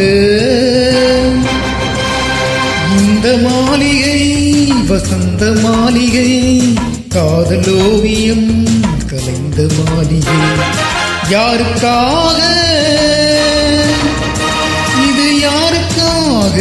வந்தது இந்த மாளிகை வசந்த மாளிகை காதலோவியம் கலைந்த மாளிகை. யாருக்காக? இது யாருக்காக?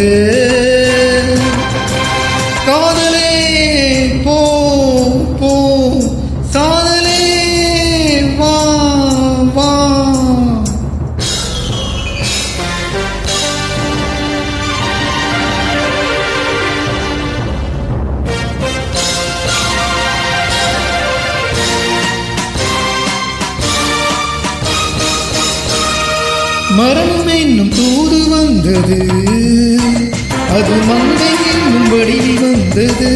மரணம் என்னும் தூது வந்தது. அது மந்தை என்னும் வடிவில் வந்தது.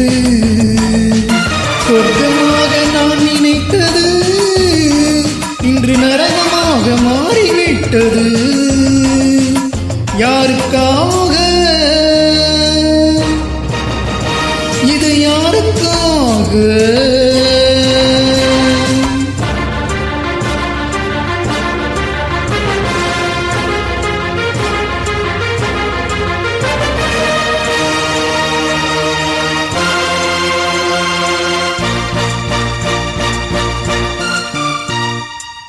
சொர்க்கமாக நான் நினைத்தது இன்று நரகமாக மாறிவிட்டது. யாருக்காக? இது யாருக்காக?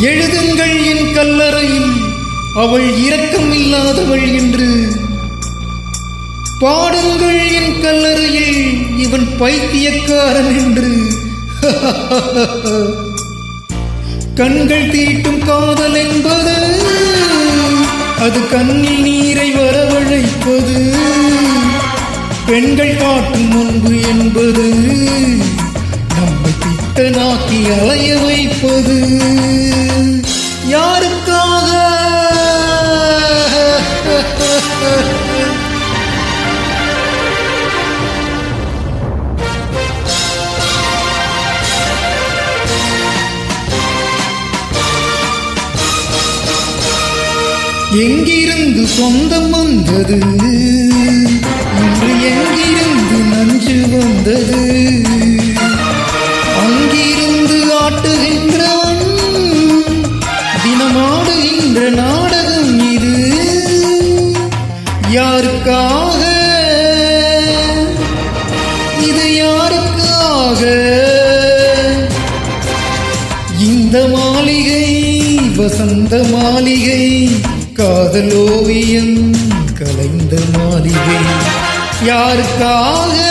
எழுதுங்கள் என் கல்லறையில் அவள் இரக்கம் இல்லாதவள் என்று. பாடுங்கள் என் கல்லறையில் இவன் பைத்தியக்காரன் என்று. கண்கள் தீட்டும் காதல் என்பது அது கண்ணில் நீரை வரவழைப்பது. பெண்கள் காட்டும் முன்பு என்பது நம்மை பித்தனாக்கி அலைய வைப்பது யாருக்காக? எங்கிருந்து சொந்தம் வந்தது? இந்த மாளிகை வசந்த மாளிகை காதல் ஓவியம் கலைந்த மாளிகை. யாருக்காக